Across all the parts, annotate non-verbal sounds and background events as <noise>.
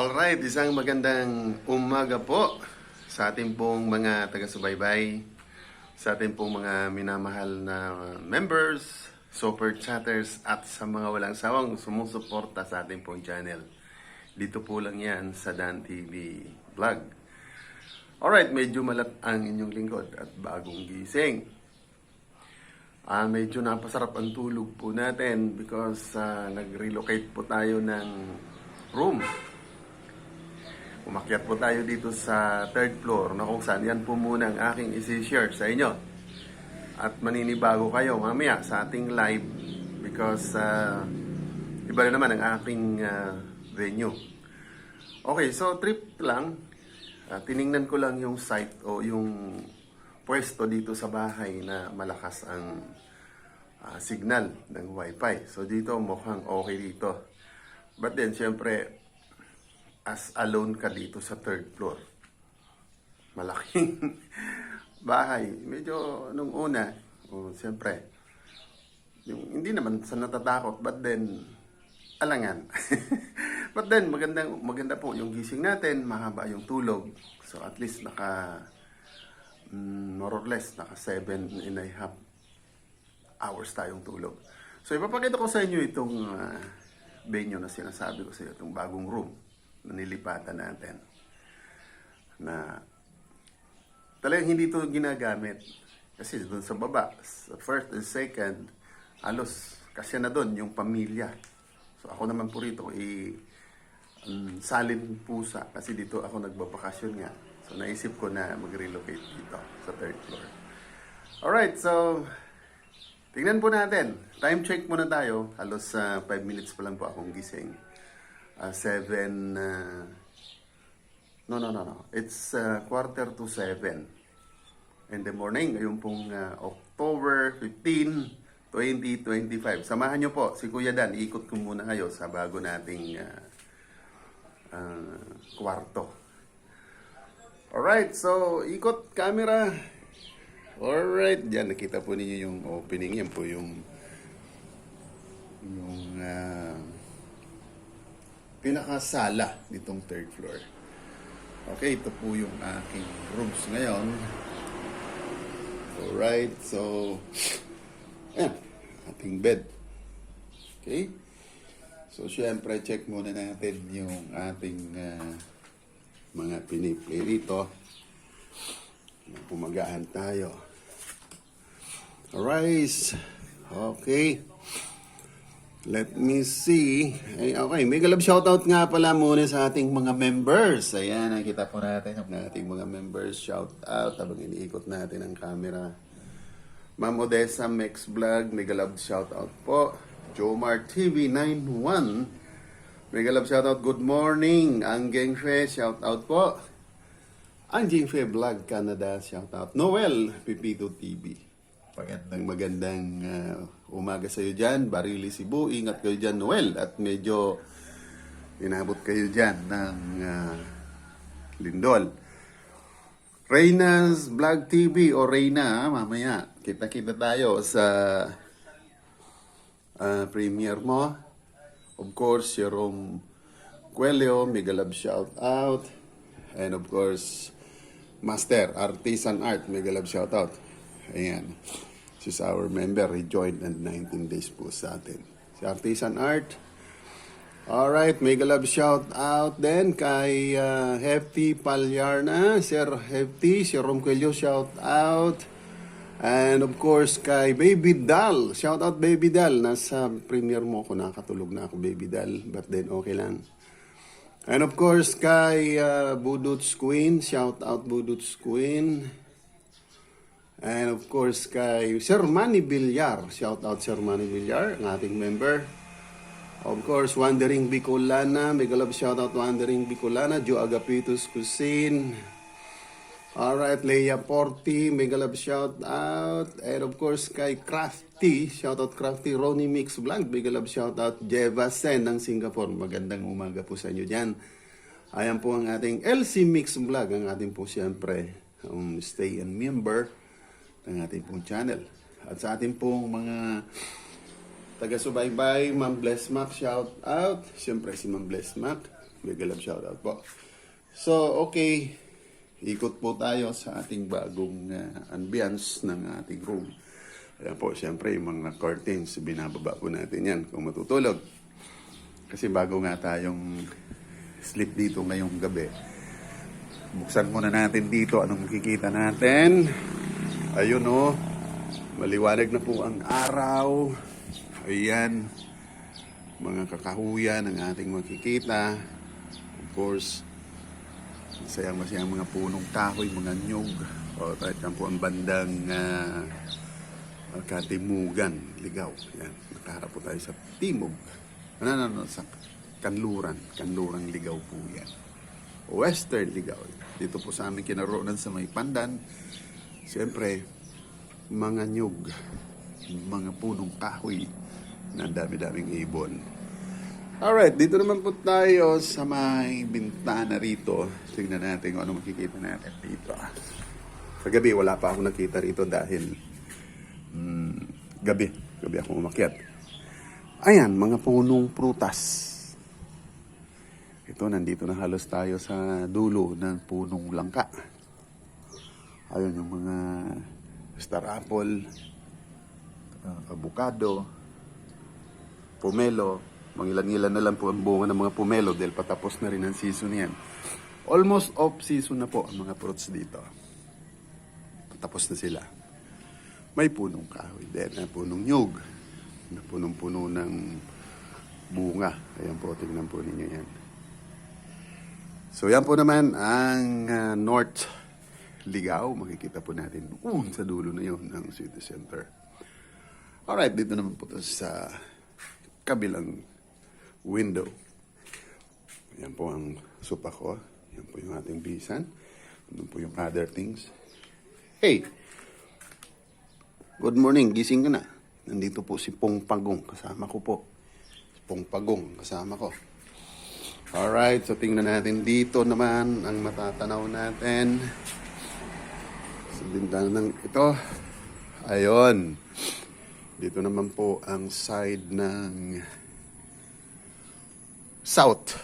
Alright, isang magandang umaga po sa ating pong mga taga-subaybay, sa ating pong mga minamahal na members, super chatters, at sa mga walang sawang sumusuporta sa ating pong channel. Dito po lang yan sa Dan TV Vlog. Alright, medyo malat ang inyong lingkod at bagong gising. Ah, medyo napasarap ang tulog po natin because ah, nag-relocate po tayo ng room. Umakyat po tayo dito sa third floor na kung saan yan po muna ang aking isi-share sa inyo. At maninibago kayo mamaya sa ating live because ah, iba na naman ang aking ah, venue. Okay, so trip lang. Ah, tiningnan ko lang yung site o yung pwesto dito sa bahay na malakas ang ah, signal ng wifi. So dito mukhang okay dito. But then, syempre, as alone ka dito sa third floor. Malaking <laughs> bahay. Medyo nung una, oh, siyempre, yung, hindi naman sa natatakot, but then, alangan. <laughs> but then, magandang, maganda po yung gising natin, mahaba yung tulog. So at least naka, mm, more or less, naka 7 and a half hours tayong tulog. So ipapakita ko sa inyo itong ah, venue na sinasabi ko sa inyo, itong bagong room nilipatan natin. Na talagang hindi ito ginagamit. Kasi doon sa baba, sa first and second, alos, kasi na doon yung pamilya. So ako naman po rito, i um, salin pusa kasi dito ako nagbabakasyon nga. So naisip ko na mag-relocate dito sa third floor. Alright, so tingnan po natin. Time check muna tayo. Halos 5 minutes pa lang po akong gising. 7 No, no, no, no. It's uh, quarter to 7 in the morning. Ngayon pong uh, October 15, 2025. Samahan nyo po si Kuya Dan. Iikot ko muna kayo sa bago nating uh, uh, kwarto. Alright, so ikot camera. Alright, dyan nakita po ninyo yung opening. Yan po yung yung uh, pinakasala nitong third floor. Okay, ito po yung aking rooms ngayon. Alright, so ayan, ating bed. Okay? So, syempre, check muna natin yung ating ah, mga piniplay rito. Pumagaan tayo. Alright. Okay. Let me see. Ay, okay, may galab shoutout nga pala muna sa ating mga members. Ayan, nakita po natin ang ating mga members. Shoutout habang iniikot natin ang camera. Ma'am Odessa Mex Vlog, may galab shoutout po. Jomar TV 91. May galab shoutout. Good morning. Ang Gengfe, shoutout po. Ang Gengfe Vlog Canada, shoutout. Noel, Pipito TV. Magandang magandang ah, umaga sa iyo dyan. Barili Cebu. Ingat kayo dyan, Noel. At medyo inabot kayo dyan ng ah, lindol. Reyna's Vlog TV o Reyna, ah, mamaya. Kita-kita tayo sa ah, premiere mo. Of course, Jerome Cuello, mega love shout out. And of course, Master, Artisan Art, mega love shout out. Ayan. She's our member. He joined and 19 days po sa atin. Si Artisan Art. Alright, mega love shout out din kay uh, Hefty Palyarna, Sir Hefty, Sir Romquelio shout out. And of course kay Baby Dal, shout out Baby Dal. Nasa premiere mo ako, nakatulog na ako Baby Dal, but then okay lang. And of course kay uh, Budots Queen, shout out Budots Queen. And of course kay Sir Manny Villar, shout out Sir Manny Villar, ang ating member. Of course, Wandering Bicolana, mega love shout out Wandering Bicolana, Joe Agapitos Cuisine. Alright, Leia Porti, mega love shout out. And of course, kay Crafty, shout out Crafty, Ronnie Mix Vlog, mega love shout out Jeva Sen ng Singapore. Magandang umaga po sa inyo dyan. Ayan po ang ating LC Mix Vlog, ang ating po siyempre um, stay and member ng ating pong channel. At sa ating pong mga taga-subaybay, Ma'am Bless Mac, shout out. Siyempre si Ma'am Bless Mac. Mega love shoutout po. So, okay. Ikot po tayo sa ating bagong uh, ambience ng ating room. Ayan po, siyempre, yung mga curtains, binababa po natin yan kung matutulog. Kasi bago nga tayong sleep dito ngayong gabi, buksan muna natin dito anong makikita natin. Ayun oh, maliwanag na po ang araw. Ayan, mga kakahuyan ang ating makikita. Of course, masayang masayang mga punong kahoy, mga nyug. O, kahit yan po ang bandang uh, katimugan, ligaw. Yan, nakaharap po tayo sa timog. Ano, ano, ano, sa kanluran. Kanluran ligaw po yan. Western ligaw. Dito po sa aming kinaroonan sa may pandan. Siyempre, mga nyug, mga punong kahoy na dami-daming ibon. Alright, dito naman po tayo sa may bintana rito. Tingnan natin kung ano makikita natin dito. Sa gabi, wala pa ako nakita rito dahil mm, gabi. Gabi ako umakyat. Ayan, mga punong prutas. Ito, nandito na halos tayo sa dulo ng punong langka. Ayun, yung mga star apple, uh, avocado, pomelo, mangilan-ilan na lang po ang bunga ng mga pomelo dahil patapos na rin ang season yan. Almost off season na po ang mga fruits dito. Patapos na sila. May punong kahoy din, may punong nyug, na punong-puno ng bunga. Ayan po, tingnan po ninyo yan. So yan po naman ang ah, North Ligaw. Makikita po natin doon sa dulo na yun ng city center. Alright, dito naman po sa kabilang window. Yan po ang sopa ko. Yan po yung ating bisan. Yan po yung other things. Hey! Good morning. Gising ka na. Nandito po si Pong Pagong. Kasama ko po. Pong Pagong. Kasama ko. Alright, so tingnan natin dito naman ang matatanaw natin. Sa bintana ng ito. Ayon. Dito naman po ang side ng south.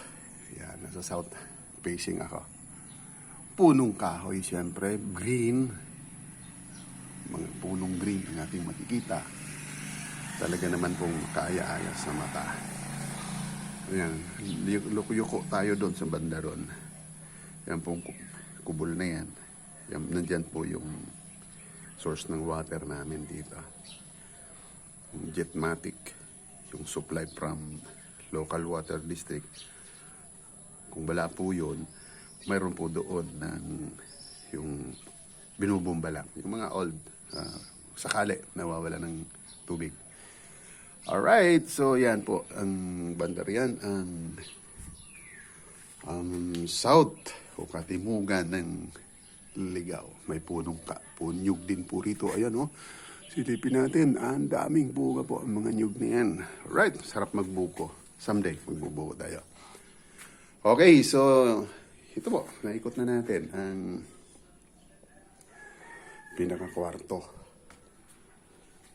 Yan, nasa south facing ako. Punong kahoy, siyempre. Green. Mga punong green ang ating makikita. Talaga naman pong kaaya-aya sa mata. Ayan, lukuyuko tayo doon sa banda ron. Yan pong ku- kubol na yan. Yan. Nandyan po yung source ng water namin dito. Yung Jetmatic, yung supply from local water district. Kung wala po yun, mayroon po doon ng yung binubumba lang. Yung mga old, ah, sakali, nawawala ng tubig. Alright, so yan po, ang bandar yan, ang ang south o katimugan ng Ligaw. May punong ka, punyug din po rito. Ayan oh, silipin natin, ang daming bunga po ang mga nyug na yan. Right, sarap magbuko. Someday, magbubuko tayo. Okay, so ito po, naikot na natin ang pinakakwarto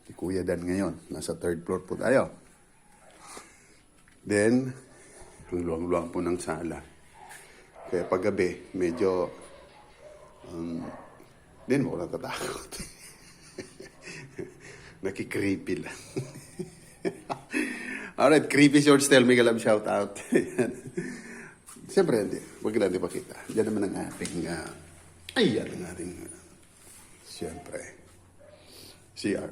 ni Kuya Dan ngayon. Nasa third floor po tayo. Then, ang luwang-luwang po ng sala. Kaya paggabi, medyo, um, din mo natatakot. <laughs> Nakikreepy lang. <laughs> Alright, creepy short style, Miguel Love shout out. <laughs> Siyempre, hindi. Huwag di pakita. Yan naman ang ating, uh, ay, yan ang ating, uh, siyempre, CR.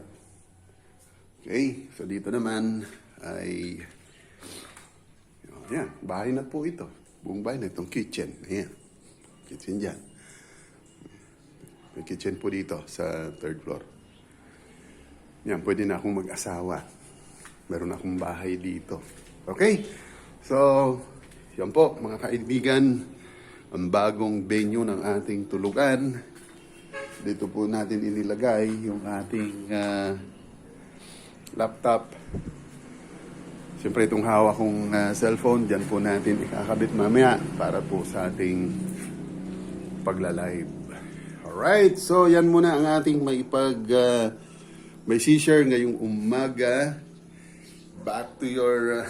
Okay, so dito naman ay yan, bahay na po ito. Buong bahay na itong kitchen. Ayan, kitchen dyan. May kitchen po dito sa third floor. Yan, pwede na akong mag-asawa. Meron akong bahay dito. Okay? So, yan po, mga kaibigan. Ang bagong venue ng ating tulugan. Dito po natin inilagay yung ating ah, laptop. Siyempre itong hawak kong ah, cellphone, dyan po natin ikakabit mamaya para po sa ating pagla-live. Alright, so yan muna ang ating may pag ah, may share ngayong umaga. Back to your <laughs>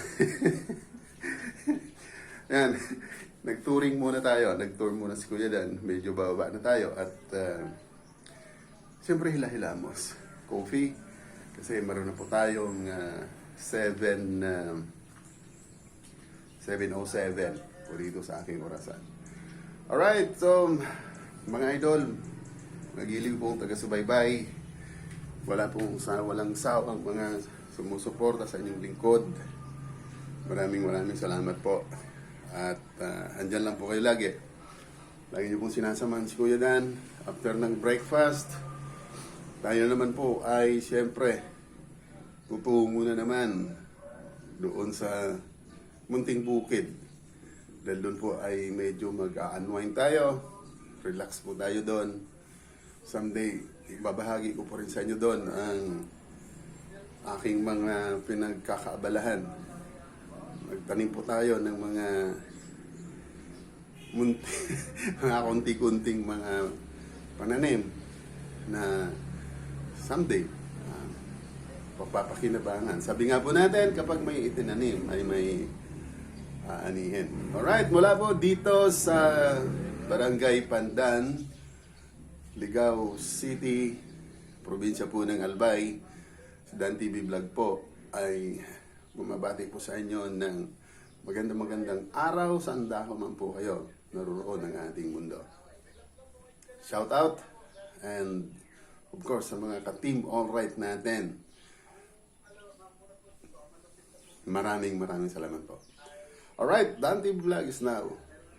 Yan. Nag-touring muna tayo. Nag-tour muna si Kuya Dan. Medyo bababa na tayo. At uh, siyempre hila-hilamos. Coffee. Kasi meron na po tayong uh, 7 uh, 7.07 po dito sa aking orasan. Alright, so mga idol, nagiliw pong taga-subaybay. Wala pong sa walang sawang mga sumusuporta sa inyong lingkod. Maraming maraming salamat po. At uh, andyan lang po kayo lagi. Lagi niyo pong sinasamahan si Kuya Dan after ng breakfast. Tayo naman po ay siyempre tutungo na naman doon sa munting bukid. Dahil doon po ay medyo mag-unwind tayo. Relax po tayo doon. Someday, ibabahagi ko po rin sa inyo doon ang aking mga pinagkakaabalahan. Nagtanim po tayo ng mga munti, <laughs> mga konti-kunting mga pananim na someday ah, pagpapakinabangan. Sabi nga po natin, kapag may itinanim ay may aanihin. Alright, mula po dito sa Barangay Pandan, Ligao City, probinsya po ng Albay, si Dan TV Vlog po ay bumabati po sa inyo ng magandang magandang araw saan dako man po kayo naroon ng ating mundo. Shout out and of course sa mga ka-team alright natin. Maraming maraming salamat po. Alright, Dan TV Vlog is now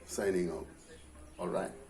signing off. Alright.